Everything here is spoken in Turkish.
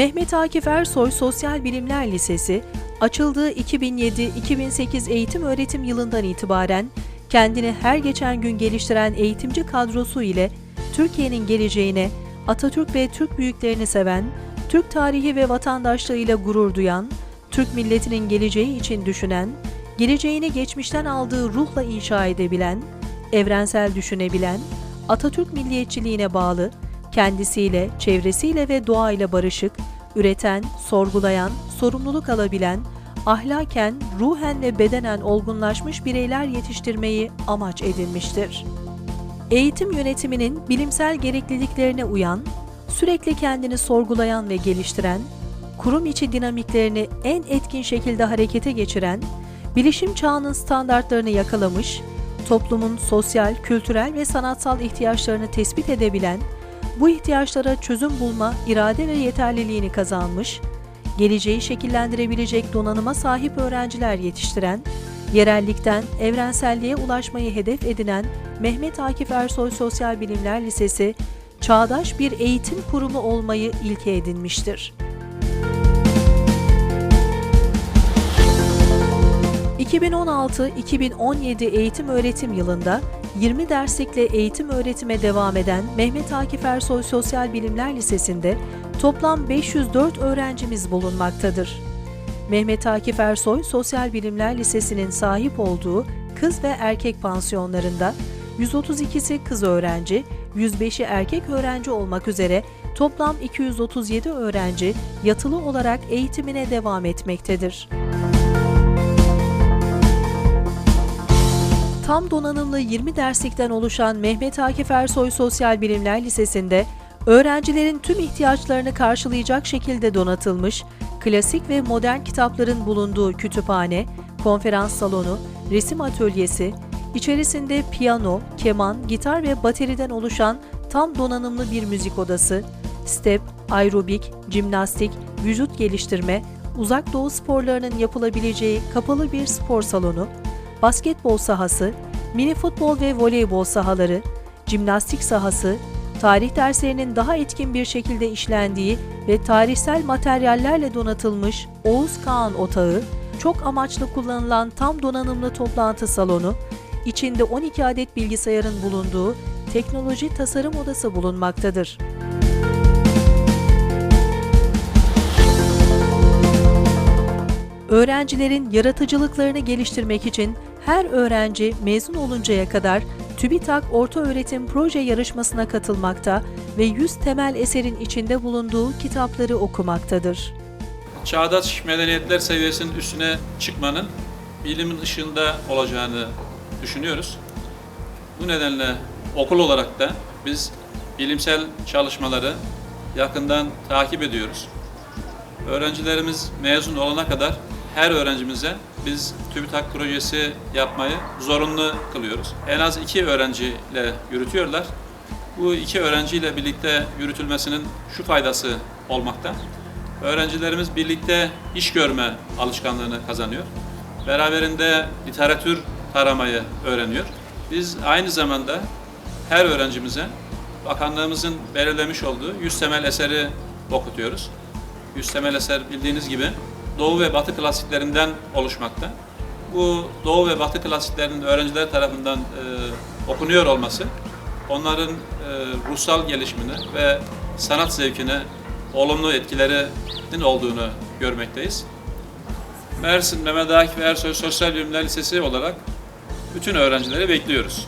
Mehmet Akif Ersoy Sosyal Bilimler Lisesi açıldığı 2007-2008 eğitim öğretim yılından itibaren kendini her geçen gün geliştiren eğitimci kadrosu ile Türkiye'nin geleceğine, Atatürk ve Türk büyüklerini seven, Türk tarihi ve vatandaşlığıyla gurur duyan, Türk milletinin geleceği için düşünen, geleceğini geçmişten aldığı ruhla inşa edebilen, evrensel düşünebilen, Atatürk milliyetçiliğine bağlı, kendisiyle, çevresiyle ve doğayla barışık, üreten, sorgulayan, sorumluluk alabilen, ahlaken, ruhen ve bedenen olgunlaşmış bireyler yetiştirmeyi amaç edinmiştir. Eğitim yönetiminin bilimsel gerekliliklerine uyan, sürekli kendini sorgulayan ve geliştiren, kurum içi dinamiklerini en etkin şekilde harekete geçiren, bilişim çağının standartlarını yakalamış, toplumun sosyal, kültürel ve sanatsal ihtiyaçlarını tespit edebilen, bu ihtiyaçlara çözüm bulma irade ve yeterliliğini kazanmış, geleceği şekillendirebilecek donanıma sahip öğrenciler yetiştiren, yerellikten evrenselliğe ulaşmayı hedef edinen Mehmet Akif Ersoy Sosyal Bilimler Lisesi, çağdaş bir eğitim kurumu olmayı ilke edinmiştir. 2016-2017 eğitim öğretim yılında 20 derslikle eğitim öğretime devam eden Mehmet Akif Ersoy Sosyal Bilimler Lisesi'nde toplam 504 öğrencimiz bulunmaktadır. Mehmet Akif Ersoy Sosyal Bilimler Lisesi'nin sahip olduğu kız ve erkek pansiyonlarında 132'si kız öğrenci, 105'i erkek öğrenci olmak üzere toplam 237 öğrenci yatılı olarak eğitimine devam etmektedir. Tam donanımlı 20 derslikten oluşan Mehmet Akif Ersoy Sosyal Bilimler Lisesi'nde öğrencilerin tüm ihtiyaçlarını karşılayacak şekilde donatılmış, klasik ve modern kitapların bulunduğu kütüphane, konferans salonu, resim atölyesi, içerisinde piyano, keman, gitar ve bateriden oluşan tam donanımlı bir müzik odası, step, aerobik, jimnastik, vücut geliştirme, uzak doğu sporlarının yapılabileceği kapalı bir spor salonu, basketbol sahası, mini futbol ve voleybol sahaları, jimnastik sahası, tarih derslerinin daha etkin bir şekilde işlendiği ve tarihsel materyallerle donatılmış Oğuz Kağan Otağı, çok amaçlı kullanılan tam donanımlı toplantı salonu, içinde 12 adet bilgisayarın bulunduğu teknoloji tasarım odası bulunmaktadır. Öğrencilerin yaratıcılıklarını geliştirmek için her öğrenci mezun oluncaya kadar TÜBİTAK Orta Öğretim Proje Yarışması'na katılmakta ve 100 temel eserin içinde bulunduğu kitapları okumaktadır. Çağdaş medeniyetler seviyesinin üstüne çıkmanın bilimin ışığında olacağını düşünüyoruz. Bu nedenle okul olarak da biz bilimsel çalışmaları yakından takip ediyoruz. Öğrencilerimiz mezun olana kadar her öğrencimize biz TÜBİTAK projesi yapmayı zorunlu kılıyoruz. En az iki öğrenciyle yürütüyorlar. Bu iki öğrenciyle birlikte yürütülmesinin şu faydası olmakta. Öğrencilerimiz birlikte iş görme alışkanlığını kazanıyor. Beraberinde literatür taramayı öğreniyor. Biz aynı zamanda her öğrencimize bakanlığımızın belirlemiş olduğu 100 temel eseri okutuyoruz. 100 temel eser bildiğiniz gibi Doğu ve Batı klasiklerinden oluşmakta. Bu Doğu ve Batı klasiklerinin öğrenciler tarafından e, okunuyor olması onların e, ruhsal gelişimini ve sanat zevkine olumlu etkilerinin olduğunu görmekteyiz. Mersin Mehmet Akif Ersoy Sosyal Bilimler Lisesi olarak bütün öğrencileri bekliyoruz.